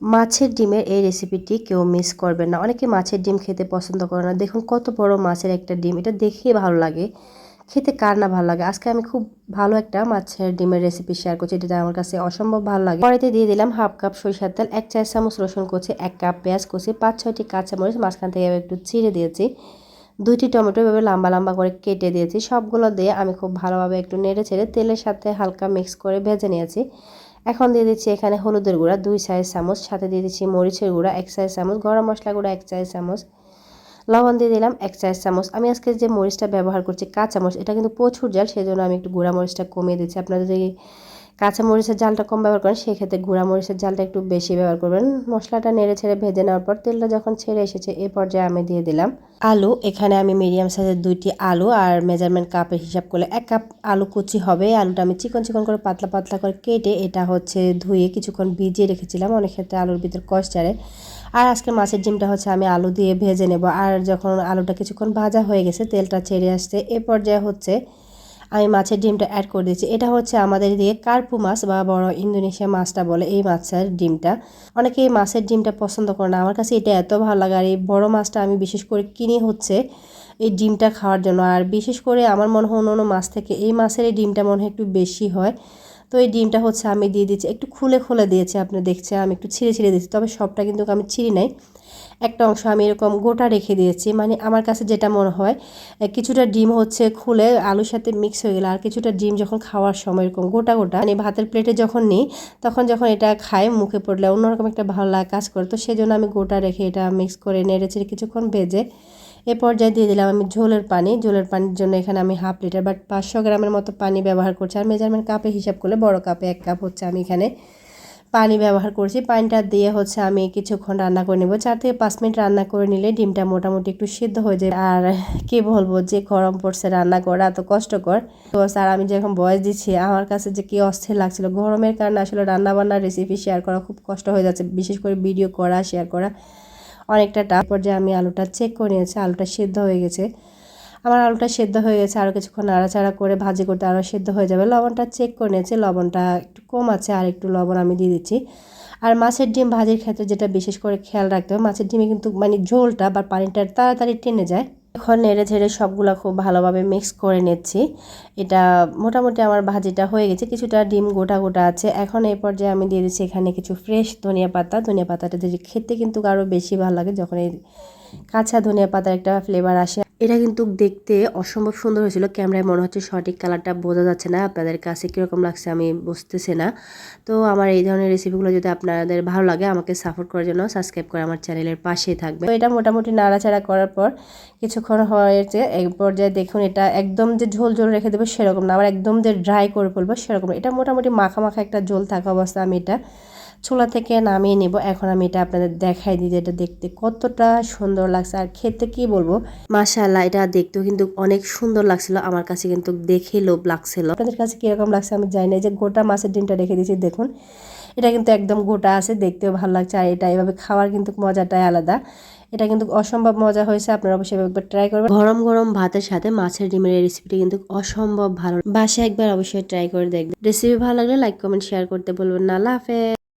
মাছের ডিমের এই রেসিপিটি কেউ মিস করবেন না। অনেকে মাছের ডিম খেতে পছন্দ করে না। দেখুন কত বড় মাছের একটা ডিম। এটা দেখে ভালো লাগে। খেতে কার না ভালো লাগে? আজকে আমি খুব ভালো একটা মাছের ডিমের রেসিপি শেয়ার করছি। যেটা আমার কাছে অসম্ভব ভালো লাগে। পরেতে দিয়ে দিলাম হাফ কাপ সরিষার তেল, এক চার চামচ রসুন কুচি, এক কাপ পেঁয়াজ কুচি, পাঁচ ছয়টি কাঁচামরিচ মাঝখান থেকে একটু চিড়ে দিয়েছি। দুইটি টমেটো এভাবে লম্বা লম্বা করে কেটে দিয়েছি। সবগুলো দিয়ে আমি খুব ভালোভাবে একটু নেড়ে ছেড়ে তেলের সাথে হালকা মিক্স করে ভেজে নিয়েছি। এখন দিয়ে দিচ্ছি এখানে হলুদের গুঁড়া, দুই চায়ের চামচ, সাথে দিয়ে দিচ্ছি মরিচের গুঁড়া, এক চায়ের চামচ, গরম মশলা গুঁড়া, এক চায়ের চামচ, লবণ দিয়ে দিলাম এক চায়ের চামচ। আমি আজকে যে মরিচটা ব্যবহার করছি, কাঁচা মরিচ, এটা কিন্তু প্রচুর জাল সেই জন্য আমি একটু গুঁড়া মরিচটা কমিয়ে দিচ্ছি। আপনারা যদি কাঁচা মরিচের জালটা কম ব্যবহার করেন, সেক্ষেত্রে গুঁড়া মরিচের জালটা একটু বেশি ব্যবহার করবেন। মশলাটা নেড়ে ছেড়ে ভেজে নেওয়ার পর তেলটা যখন ছেড়ে এসেছে, এ পর্যায়ে আমি দিয়ে দিলাম আলু। এখানে আমি মিডিয়াম সাইজের দুইটি আলু আর মেজারমেন্ট কাপের হিসাব করলে এক কাপ আলু কুচি হবে। আলুটা আমি চিকন চিকন করে পাতলা পাতলা করে কেটে এটা হচ্ছে ধুয়ে কিছুক্ষণ ভিজিয়ে রেখেছিলাম। অনেক ক্ষেত্রে আলুর ভিতর কষ আর আজকে মাছের ডিমটা হচ্ছে আমি আলু দিয়ে ভেজে নেব। আর যখন আলুটা কিছুক্ষণ ভাজা হয়ে গেছে, তেলটা ছেড়ে আসছে, এ পর্যায়ে হচ্ছে আমি মাছের ডিমটা অ্যাড করে দিয়েছি। এটা হচ্ছে আমাদের দিয়ে কার্পু মাছ বা বড় ইন্দোনেশিয়া মাছটা বলে এই মাছের ডিমটা। অনেকে এই মাছের ডিমটা পছন্দ করে না। আমার কাছে এটা এত ভালো লাগে। আর এই বড়ো মাছটা আমি বিশেষ করে কিনি হচ্ছে এই ডিমটা খাওয়ার জন্য। আর বিশেষ করে আমার মনে হয় অন্য মাছ থেকে এই মাছের এই ডিমটা মনে হয় একটু বেশি হয়। তো এই ডিমটা হচ্ছে আমি দিয়ে দিচ্ছি। একটু খুলে খুলে দিয়েছি। আপনি দেখছে আমি একটু ছিঁড়ে ছিঁড়ে দিয়েছি। তবে সবটা কিন্তু আমি ছিঁড়ি নাই। একটা অংশ আমি এরকম গোটা রেখে দিয়েছি। মানে আমার কাছে যেটা মনে হয় কিছুটা ডিম হচ্ছে খুলে আলুর সাথে মিক্স হয়ে গেলে, আর কিছুটা ডিম যখন খাওয়ার সময় এরকম গোটা গোটা মানে ভাতের প্লেটে যখন নিই, তখন যখন এটা খায়, মুখে পড়লে অন্যরকম একটা ভালো লাগা কাজ করে। তো সেই জন্য আমি গোটা রেখে এটা মিক্স করে নেড়েছে কিছুক্ষণ ভেজে, এ পর্যায়ে দিয়ে দিলাম আমি ঝোলের পানি। ঝোলের পানির জন্য এখানে আমি হাফ লিটার বাট পাঁচশো গ্রামের মতো পানি ব্যবহার করছি। আর মেজারমেন্ট কাপে হিসাব করলে বড় কাপে এক কাপ হচ্ছে আমি এখানে পানি ব্যবহার করছি। পানিটা দিয়ে হচ্ছে আমি কিছুক্ষণ রান্না করে নেব। চার থেকে পাঁচ মিনিট রান্না করে নিলে ডিমটা মোটামুটি একটু সিদ্ধ হয়ে যায় আর কি বলব যে গরম পড়ছে, রান্না করা এত কষ্টকর। তো স্যার, আমি যখন বয়স দিচ্ছি, আমার কাছে যে কি অস্থির লাগছিল। গরমের কারণে আসলে রান্না বান্নার রেসিপি শেয়ার করা খুব কষ্ট হয়ে যাচ্ছে, বিশেষ করে ভিডিও করা শেয়ার করা অনেকটা টাপ যে আমি আলুটা চেক করে নিয়েছি, আলুটা সিদ্ধ হয়ে গেছে। আমার আলুটা সেদ্ধ হয়ে গেছে আরও কিছুক্ষণ নাড়াচাড়া করে ভাজি করতে আরও সেদ্ধ হয়ে যাবে। লবণটা চেক করে নিয়েছি, লবণটা একটু কম আছে আর একটু লবণ আমি দিয়ে দিচ্ছি। আর মাছের ডিম ভাজির ক্ষেত্রে যেটা বিশেষ করে খেয়াল রাখতে হবে, মাছের ডিমে কিন্তু মানে ঝোলটা বা পানিটা তাড়াতাড়ি টেনে যায়। এখন নেড়ে ঝেড়ে সবগুলো খুব ভালোভাবে মিক্স করে নিচ্ছি। এটা মোটামুটি আমার ভাজিটা হয়ে গেছে, কিছুটা ডিম গোটা গোটা আছে। এখন এই পর্যায়ে আমি দিয়ে দিচ্ছি এখানে কিছু ফ্রেশ ধনিয়া পাতা। ধনিয়া পাতাটা দিয়ে খেতে কিন্তু আরও বেশি ভালো লাগে, যখন এই কাঁচা ধনিয়া পাতার একটা ফ্লেভার আসে। এটা কিন্তু দেখতে অসম্ভব সুন্দর হয়েছিল। ক্যামেরায় মনে হচ্ছে সঠিক কালারটা বোঝা যাচ্ছে না। আপনাদের কাছে কীরকম লাগছে আমি বুঝতেছি না। তো আমার এই ধরনের রেসিপিগুলো যদি আপনাদের ভালো লাগে, আমাকে সাপোর্ট করার জন্য সাবস্ক্রাইব করে আমার চ্যানেলের পাশেই থাকবে তো এটা মোটামুটি নাড়াচাড়া করার পর কিছুক্ষণ হয়েছে। এক পর্যায়ে দেখুন এটা একদম যে ঝোল ঝোল রেখে দেবো সেরকম না। আবার একদম যে ড্রাই করে ফেলব সেরকম এটা মোটামুটি মাখা মাখা একটা ঝোল থাকা অবস্থা আমি এটা ছোলা থেকে নামিয়ে নেব। এখন আমি এটা আপনাদের দেখাই দিই যেটা দেখতে কতটা সুন্দর লাগছে। আর খেতে কি বলব? মাশাল্লাহ এটা দেখতেও কিন্তু অনেক সুন্দর লাগছিল। আমার কাছে কিন্তু দেখে লোভ লাগছিল। আপনাদের কাছে কীরকম লাগছে আমি জানি না। যে গোটা মাছের ডিমটা রেখে দিয়েছি, দেখুন। এটা কিন্তু একদম গোটা আছে, দেখতেও ভালো লাগছে। আর এটা এভাবে খাওয়ার কিন্তু মজাটাই আলাদা। এটা কিন্তু অসম্ভব মজা হয়েছে। আপনারা অবশ্যই একবার ট্রাই করবেন। গরম গরম ভাতের সাথে মাছের ডিমের এই রেসিপিটি কিন্তু অসম্ভব ভালো। বাসায় একবার অবশ্যই ট্রাই করে দেখবেন। রেসিপি ভালো লাগলে লাইক কমেন্ট শেয়ার করতে বলবেন না। হাফেজ।